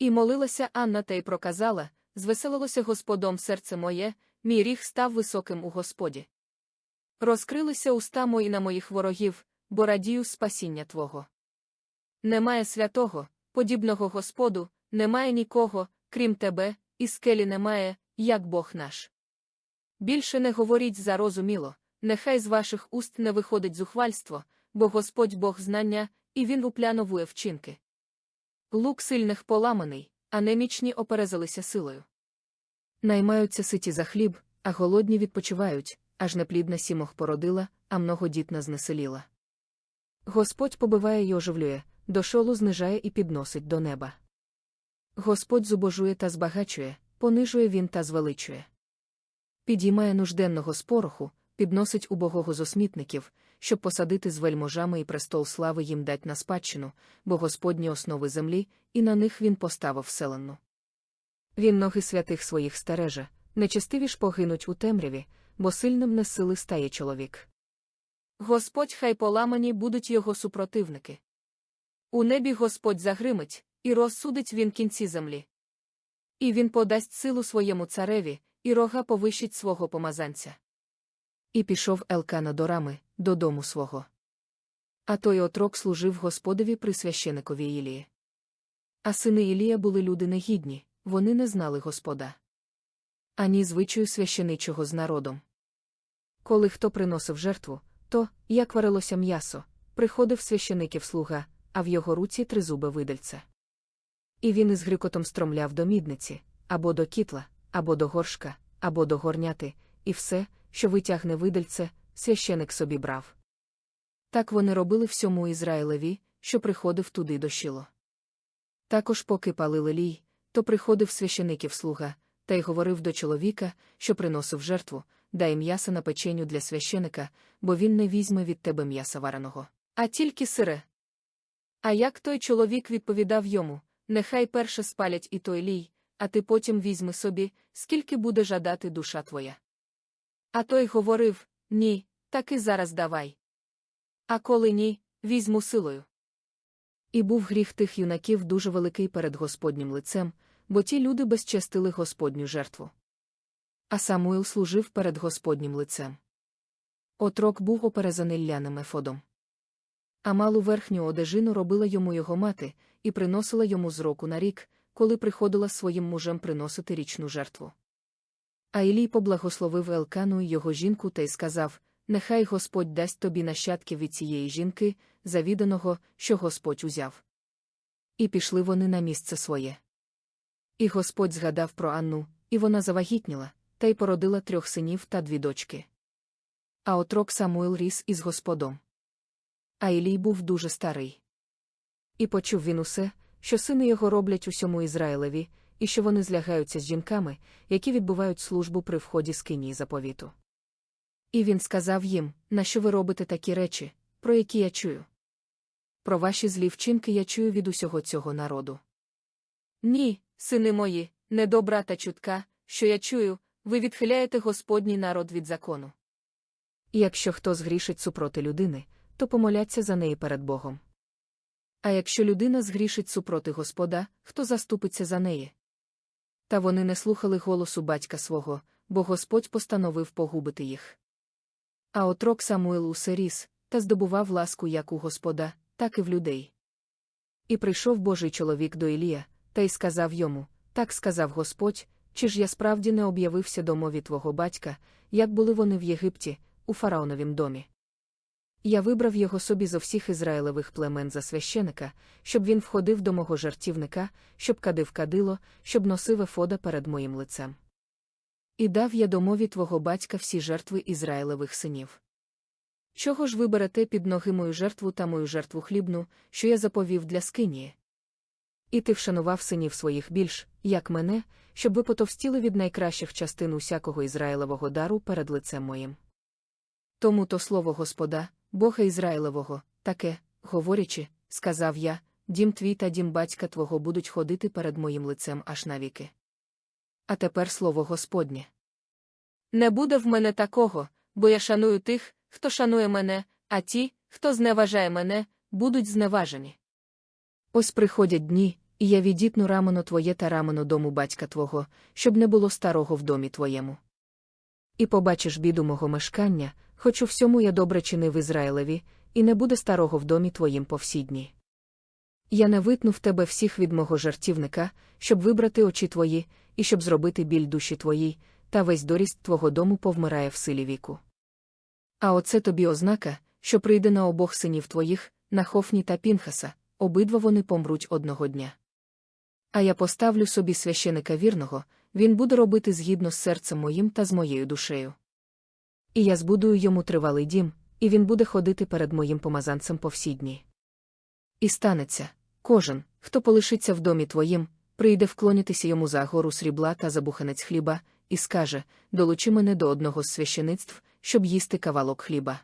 І молилася Анна та й проказала, звеселилося Господом серце моє, мій ріг став високим у Господі. Розкрилися уста мої на моїх ворогів, бо радію спасіння Твого. Немає святого, подібного Господу, немає нікого, крім тебе, і скелі немає, як Бог наш. Більше не говоріть зарозуміло, нехай з ваших уст не виходить зухвальство, бо Господь Бог знання, і він упляновує вчинки. Лук сильних поламаний, а немічні оперезалися силою. Наймаються ситі за хліб, а голодні відпочивають, аж неплідна сімох породила, а многодітна знеселіла. Господь побиває й оживлює, до шолу знижає і підносить до неба. Господь зубожує та збагачує, понижує він та звеличує. Підіймає нужденного з пороху, підносить убогого з осмітників, щоб посадити з вельможами і престол слави їм дать на спадщину, бо Господні основи землі, і на них він поставив селену. Він ноги святих своїх стереже, нечестиві ж погинуть у темряві, бо сильним не сили стає чоловік. Господь хай поламані будуть його супротивники. У небі Господь загримить, і розсудить він кінці землі. І він подасть силу своєму цареві, і рога повищить свого помазанця. І пішов Елкана до рами, додому свого. А той отрок служив Господові при священикові Ілії. А сини Ілія були люди негідні, вони не знали Господа. Ані звичаю священичого з народом. Коли хто приносив жертву, то, як варилося м'ясо, приходив священиків слуга, а в його руці тризубе видальце. І він із грикотом стромляв до мідниці, або до кітла, або до горшка, або до горняти, і все, що витягне видальце, священик собі брав. Так вони робили всьому Ізраїлеві, що приходив туди до Шіло. Також, поки палили лій, то приходив священиків слуга, та й говорив до чоловіка, що приносив жертву, дай м'яса на печеню для священика, бо він не візьме від тебе м'яса вареного, а тільки сире. А як той чоловік відповідав йому, нехай перше спалять і той лій, а ти потім візьми собі, скільки буде жадати душа твоя. А той говорив ні, так і зараз давай. А коли ні, візьму силою. І був гріх тих юнаків дуже великий перед Господнім лицем, бо ті люди безчестили Господню жертву. А Самуїл служив перед Господнім лицем. Отрок був оперезаний ляним ефодом. А малу верхню одежину робила йому його мати, і приносила йому з року на рік, коли приходила своїм мужем приносити річну жертву. А Ілій поблагословив Елкану й його жінку та й сказав Нехай Господь дасть тобі нащадків від цієї жінки, завіданого, що Господь узяв. І пішли вони на місце своє. І Господь згадав про Анну, і вона завагітніла, та й породила трьох синів та дві дочки. А отрок Самуїл ріс із Господом. А Ілій був дуже старий. І почув він усе, що сини його роблять усьому Ізраїлеві, і що вони злягаються з жінками, які відбувають службу при вході з кинії заповіту. І він сказав їм, на що ви робите такі речі, про які я чую. Про ваші злі вчинки я чую від усього цього народу. Ні, сини мої, недобра та чутка, що я чую, ви відхиляєте Господній народ від закону. І якщо хто згрішить супроти людини, то помоляться за неї перед Богом. А якщо людина згрішить супроти Господа, хто заступиться за неї? Та вони не слухали голосу батька свого, бо Господь постановив погубити їх. А отрок Самуїл усе ріс, та здобував ласку як у Господа, так і в людей. І прийшов Божий чоловік до Ілія, та й сказав йому так сказав Господь, чи ж я справді не об'явився домові твого батька, як були вони в Єгипті, у фараоновім домі. Я вибрав його собі зо всіх ізраїлевих племен за священика, щоб він входив до мого жартівника, щоб кадив кадило, щоб носив ефода перед моїм лицем. І дав я домові твого батька всі жертви Ізраїлевих синів. Чого ж ви берете під ноги мою жертву та мою жертву хлібну, що я заповів для скинії? І ти вшанував синів своїх більш, як мене, щоб ви потовстіли від найкращих частин усякого Ізраїлевого дару перед лицем моїм. Тому то слово Господа, Бога Ізраїлевого, таке, говорячи, сказав я, дім твій та дім батька твого будуть ходити перед моїм лицем аж навіки. А тепер слово Господнє. Не буде в мене такого, бо я шаную тих, хто шанує мене, а ті, хто зневажає мене, будуть зневажені. Ось приходять дні, І я відітну рамено твоє та рамено дому батька твого, щоб не було старого в домі твоєму. І побачиш біду мого мешкання, хоч у всьому я добре чинив Ізраїлеві, і не буде старого в домі твоїм по всі дні. Я не витнув тебе всіх від мого жартівника, щоб вибрати очі твої, і щоб зробити біль душі твоїй, та весь доріст твого дому повмирає в силі віку. А оце тобі ознака, що прийде на обох синів твоїх, на Хофні та Пінхаса, обидва вони помруть одного дня. А я поставлю собі священика вірного, він буде робити згідно з серцем моїм та з моєю душею. І я збудую йому тривалий дім, і він буде ходити перед моїм помазанцем по всі дні. І станеться, кожен, хто полишиться в домі твоїм, прийде вклонитися йому за гору срібла та за буханець хліба, і скаже: Долучи мене до одного з священицтв, щоб їсти кавалок хліба.